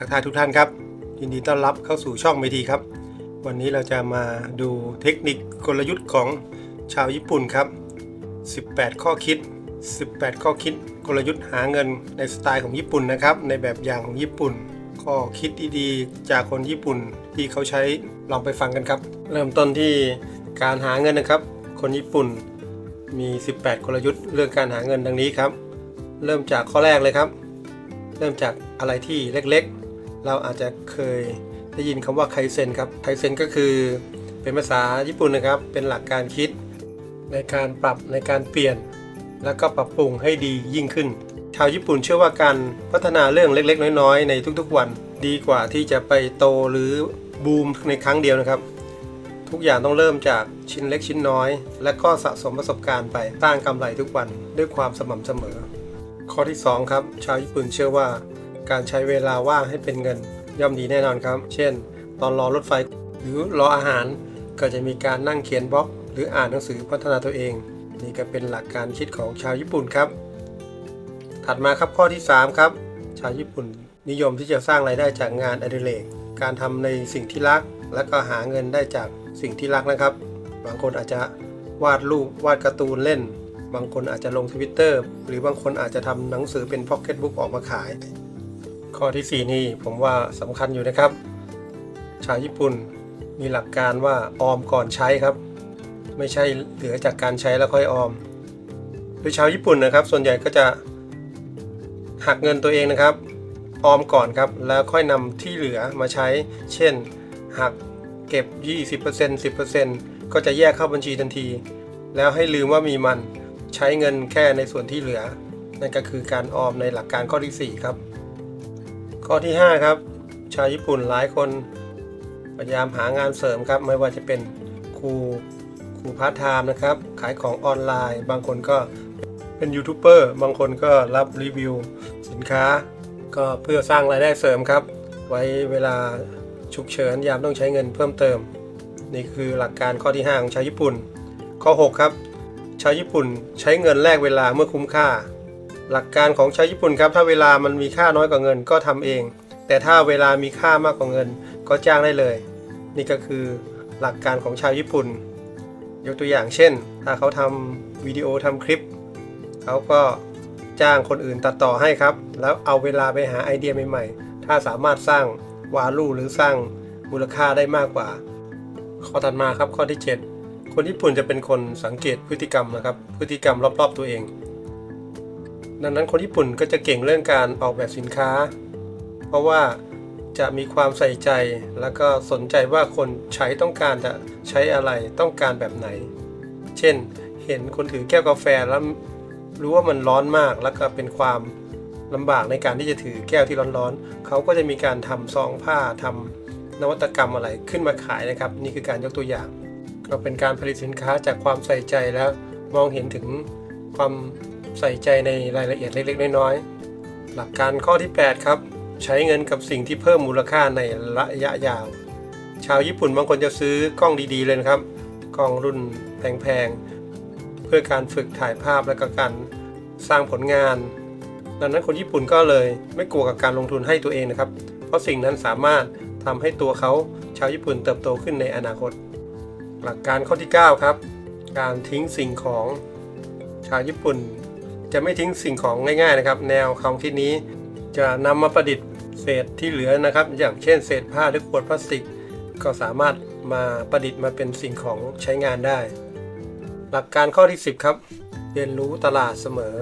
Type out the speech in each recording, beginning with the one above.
ทักทายทุกท่านครับ ยินดีต้อนรับเข้าสู่ช่องเมทีครับ วันนี้เราจะมาดูเทคนิคกลยุทธ์ของชาวญี่ปุ่นครับ 18 ข้อคิด 18 ข้อคิดกลยุทธ์หาเงินในสไตล์ของญี่ปุ่นนะครับ ในแบบอย่างของญี่ปุ่น ข้อคิดดีๆ จากคนญี่ปุ่นที่เขาใช้ลองไปฟังกันครับ เริ่มต้นที่การหาเงินนะครับ คนญี่ปุ่นมี 18 กลยุทธ์เรื่องการหาเงินดังนี้ครับ เริ่มจากข้อแรกเลยครับ เริ่มจากอะไรที่เล็กๆ เราอาจจะเคยได้ยินคำว่าไคเซนครับไคเซนก็คือเป็นภาษาญี่ปุ่นนะครับ เป็นหลักการคิด ในการปรับในการเปลี่ยน แล้วก็ปรับปรุงให้ดียิ่งขึ้น ชาวญี่ปุ่นเชื่อว่าการพัฒนาเรื่องเล็กๆ น้อยๆ ในทุกๆ วันดีกว่าที่จะไปโตหรือบูมในครั้งเดียวนะครับ ทุกอย่างต้องเริ่มจากชิ้นเล็กชิ้นน้อย และก็สะสมประสบการณ์ไปสร้างกำไรทุกวันด้วยความสม่ำเสมอ ข้อที่ 2 ครับ ชาวญี่ปุ่นเชื่อว่า การใช้เวลาว่างให้เป็นเงิน ย่อมดีแน่นอนครับ เช่น ตอนรอรถไฟหรือรออาหารก็จะมีการนั่งเขียนบล็อก หรืออ่านหนังสือพัฒนาตัวเอง นี่ก็เป็นหลักการคิดของชาวญี่ปุ่นครับ ถัดมาครับข้อที่ 3 ครับ ชาวญี่ปุ่นนิยมที่จะสร้างรายได้จากงานอดิเรกการทำในสิ่งที่รัก และก็หาเงินได้จากสิ่งที่รักนะครับ บางคนอาจจะวาดรูปวาดการ์ตูนเล่น บางคนอาจจะลงทวิตเตอร์หรือบางคนอาจจะทำหนังสือเป็นพ็อกเก็ตบุ๊กออกมาขาย ข้อทีสี่ 4 นี่ผมว่าสำคัญอยู่นะครับ ชาวญี่ปุ่นมีหลักการว่าออมก่อนใช้ครับ ไม่ใช่เหลือจากการใช้แล้วค่อยออม โดยชาวญี่ปุ่นนะครับ ส่วนใหญ่ก็จะหักเงินตัวเองนะครับ ออมก่อนครับ แล้วค่อยนำที่เหลือมาใช้ เช่น หักเก็บ 20% 10%ก็จะแยกเข้าบัญชีทันที แล้วให้ลืมว่ามีมันใช้เงินแค่ในส่วนที่เหลือ นั่นก็คือการออมในหลักการข้อที่ 4 ครับ ข้อที่ 5 ครับ ชาวญี่ปุ่นหลายคนพยายามหางานเสริมครับ ไม่ว่าจะเป็นครูครูพาร์ทไทม์นะครับ ขายของออนไลน์ บางคนก็เป็นยูทูบเบอร์บางคนก็รับรีวิวสินค้า ก็เพื่อสร้างรายได้เสริมครับ ไว้เวลาฉุกเฉินยามต้องใช้เงินเพิ่มเติม นี่คือหลักการข้อที่ 5 ของชาวญี่ปุ่น ข้อ 6 ครับ ชาวญี่ปุ่นใช้เงินแลกเวลาเมื่อคุ้มค่า หลักการของชาวญี่ปุ่นครับ ถ้าเวลามันมีค่าน้อยกว่าเงินก็ทำเอง แต่ถ้าเวลามีค่ามากกว่าเงินก็จ้างได้เลย นี่ก็คือหลักการของชาวญี่ปุ่น ยกตัวอย่างเช่น ถ้าเขาทำวิดีโอทำคลิป เขาก็จ้างคนอื่นตัดต่อให้ครับ แล้วเอาเวลาไปหาไอเดียใหม่ๆ ถ้าสามารถสร้างวาลูหรือสร้างมูลค่าได้มากกว่า ข้อถัดมาครับข้อที่ 7 คนญี่ปุ่นจะเป็นคนสังเกตพฤติกรรมนะครับ พฤติกรรมรอบๆตัวเอง ดังนั้นคนญี่ปุ่นก็จะเก่งเรื่องการออกแบบสินค้า เพราะว่าจะมีความใส่ใจแล้วก็สนใจว่าคนใช้ต้องการจะใช้อะไรต้องการแบบไหน เช่น เห็นคนถือแก้วกาแฟแล้วรู้ว่ามันร้อนมากแล้วก็เป็นความลำบากในการที่จะถือแก้วที่ร้อนๆ เขาก็จะมีการทำซองผ้าทำนวัตกรรมอะไรขึ้นมาขายนะครับ นี่คือการยกตัวอย่าง ก็เป็นการผลิตสินค้าจากความใส่ใจแล้วมองเห็นถึงความ ใส่ใจในรายละเอียดเล็กๆน้อยๆหลักการข้อที่ 8 ครับ ใช้เงินกับสิ่งที่เพิ่มมูลค่าในระยะยาว ชาวญี่ปุ่นบางคนจะซื้อกล้องดีๆเลยนะครับ กล้องรุ่นแพงๆ เพื่อการฝึกถ่ายภาพและก็การสร้างผลงาน ดังนั้นคนญี่ปุ่นก็เลยไม่กลัวกับการลงทุนให้ตัวเองนะครับ เพราะสิ่งนั้นสามารถทำให้ตัวเขาชาวญี่ปุ่นเติบโตขึ้นในอนาคต หลักการข้อที่ 9 ครับ การทิ้งสิ่งของชาวญี่ปุ่น จะไม่ทิ้งสิ่งของง่ายๆนะครับ แนวความคิดนี้ จะนำมาประดิษฐ์เศษที่เหลือนะครับ อย่างเช่นเศษผ้าหรือขวดพลาสติก ก็สามารถมาประดิษฐ์มาเป็นสิ่งของใช้งานได้ หลักการข้อที่ 10 ครับ เรียนรู้ตลาดเสมอ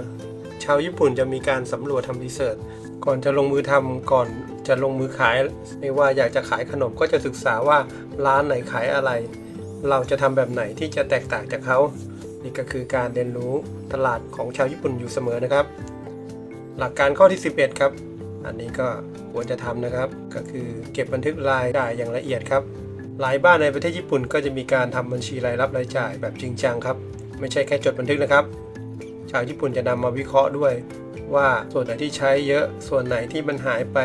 ชาวญี่ปุ่นจะมีการสำรวจทำรีเสิร์ชก่อนจะลงมือทำก่อนจะลงมือขายไม่ว่าอยากจะขายขนมก็จะศึกษาว่าร้านไหนขายอะไร เราจะทำแบบไหนที่จะแตกต่างจากเขา นี่ก็คือการเรียนรู้ตลาดของชาวญี่ปุ่นอยู่เสมอนะครับ หลักการข้อที่ 11 ครับ อันนี้ก็ควรจะทำนะครับ ก็คือเก็บบันทึกรายจ่ายอย่างละเอียดครับ หลายบ้านในประเทศญี่ปุ่นก็จะมีการทำบัญชีรายรับรายจ่ายแบบจริงจังครับ ไม่ใช่แค่จดบันทึกนะครับ ชาวญี่ปุ่นจะนำมาวิเคราะห์ด้วย ว่าส่วนไหนที่ใช้เยอะ ส่วนไหนที่มันหายไป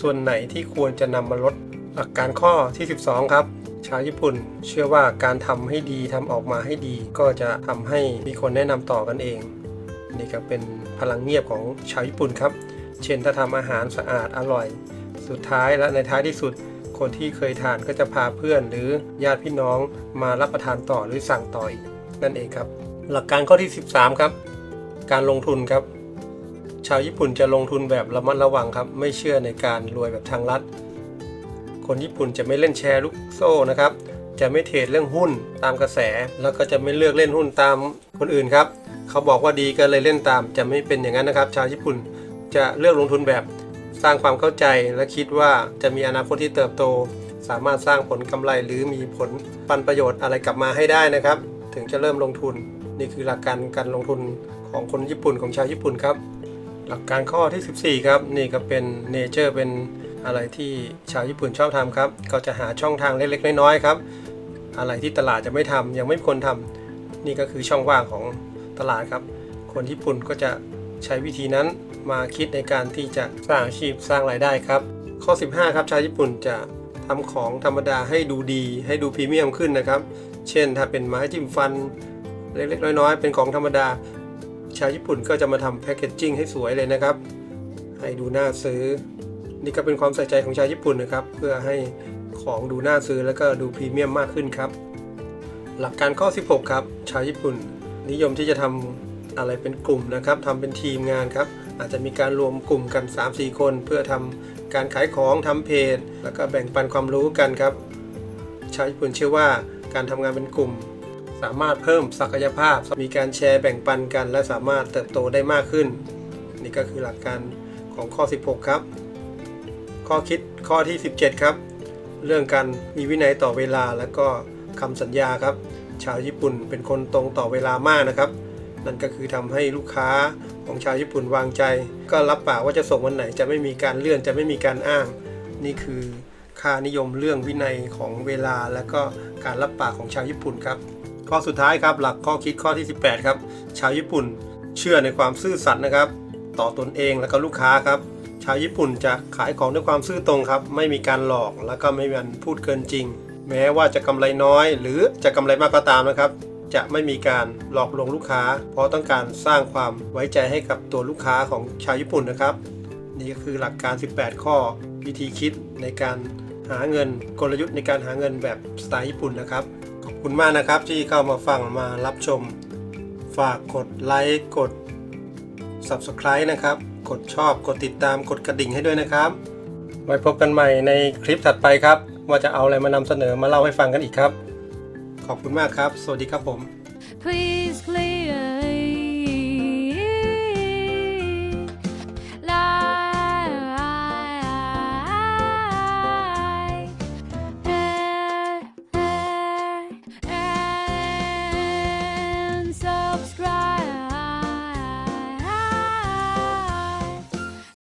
ส่วนไหนที่ควรจะนำมาลด หลักการข้อที่ 12 ครับ ชาวญี่ปุ่น เชื่อว่าการทำให้ดีทำออกมาให้ดี ก็จะทำให้มีคนแนะนำต่อกันเอง นี่ก็เป็นพลังเงียบของชาวญี่ปุ่นครับ เช่นถ้าทำอาหารสะอาดอร่อย สุดท้ายและในท้ายที่สุด คนที่เคยทานก็จะพาเพื่อนหรือญาติพี่น้องมารับประทานต่อหรือสั่งต่ออีกนั่นเองครับ หลักการข้อที่ 13 ครับ การลงทุนครับ ชาวญี่ปุ่นจะลงทุนแบบระมัดระวังครับ ไม่เชื่อในการรวยแบบทางลัด คนญี่ปุ่นจะไม่เล่นแชร์ลูกโซ่นะครับ จะไม่เทรดเรื่องหุ้นตามกระแส แล้วก็จะไม่เลือกเล่นหุ้นตามคนอื่นครับ เขาบอกว่าดีก็เลยเล่นตาม จะไม่เป็นอย่างนั้นนะครับ ชาวญี่ปุ่นจะเลือกลงทุนแบบสร้างความเข้าใจและคิดว่าจะมีอนาคตที่เติบโต สามารถสร้างผลกำไรหรือมีผลปันประโยชน์อะไรกลับมาให้ได้นะครับ ถึงจะเริ่มลงทุน นี่คือหลักการการลงทุนของคนญี่ปุ่นของชาวญี่ปุ่นครับ หลักการข้อที่ 14 ครับ นี่ก็เป็นเนเจอร์เป็น อะไรที่ชาวญี่ปุ่นชอบทำครับ ก็จะหาช่องทางเล็กๆ น้อยๆครับ อะไรที่ตลาดจะไม่ทำยังไม่มีคนทำนี่ก็คือช่องว่างของตลาดครับ คนญี่ปุ่นก็จะใช้วิธีนั้นมาคิดในการที่จะสร้างอาชีพสร้างรายได้ครับ ข้อ 15 ครับชาวญี่ปุ่นจะทำของธรรมดาให้ดูดี ให้ดูพรีเมียมขึ้นนะครับ เช่น ถ้าเป็นไม้จิ้มฟัน เล็กๆ น้อยๆ เป็นของธรรมดา ชาวญี่ปุ่นก็จะมาทำแพคเกจจิ้งให้สวยเลยนะครับ ให้ดูน่าซื้อ นี่ก็เป็นความใส่ใจของชาวญี่ปุ่นนะครับ เพื่อให้ของดูน่าซื้อแล้วก็ดูพรีเมียมมากขึ้นครับ หลักการข้อ 16 ครับ ชาวญี่ปุ่น นิยมที่จะทำอะไรเป็นกลุ่มนะครับทำเป็นทีมงานครับ อาจจะมีการรวมกลุ่มกัน 3-4 คน เพื่อทำการขายของทำเพจ แล้วก็แบ่งปันความรู้กันครับ ชาวญี่ปุ่นเชื่อว่าการทำงานเป็นกลุ่ม สามารถเพิ่มศักยภาพ มีการแชร์แบ่งปันกัน และสามารถเติบโตได้มากขึ้น นี่ก็คือหลักการของข้อ 16 ครับ ข้อคิดข้อที่ 17 ครับ เรื่องการมีวินัยต่อเวลาและก็คำสัญญาครับ ชาวญี่ปุ่นเป็นคนตรงต่อเวลามากนะครับ นั่นก็คือทำให้ลูกค้าของชาวญี่ปุ่นวางใจ ก็รับปากว่าจะส่งวันไหนจะไม่มีการเลื่อนจะไม่มีการอ้าง นี่คือค่านิยมเรื่องวินัยของเวลา และก็การรับปากของชาวญี่ปุ่นครับข้อสุดท้ายครับหลักข้อคิดข้อที่ 18 ครับ ชาวญี่ปุ่นเชื่อในความซื่อสัตย์นะครับ ต่อตนเองและก็ลูกค้าครับาวญี่ปุ่นจะขายของด้วยความซื่อตรงครับ ไม่มีการหลอกแล้วก็ไม่มีการพูดเกินจริง แม้ว่าจะกำไรน้อย หรือจะกำไรมากก็ตามนะครับ จะไม่มีการหลอกลวงลูกค้า เพราะต้องการสร้างความไว้ใจให้กับตัวลูกค้าของชาวญี่ปุ่นนะครับ นี่ก็คือหลักการ 18 ข้อวิธีคิดในการหาเงินกลยุทธ์ในการหาเงินแบบสไตล์ญี่ปุ่นนะครับ ขอบคุณมากนะครับที่เข้ามาฟังมารับชม ฝากกดไลค์กด Subscribe นะครับ กดชอบกดติดตามกดกระดิ่งให้ด้วยนะครับ ไว้พบกันใหม่ในคลิปถัดไปครับ ว่าจะเอาอะไรมานำเสนอมาเล่าให้ฟังกันอีกครับ ขอบคุณมากครับ สวัสดีครับผม Please, please.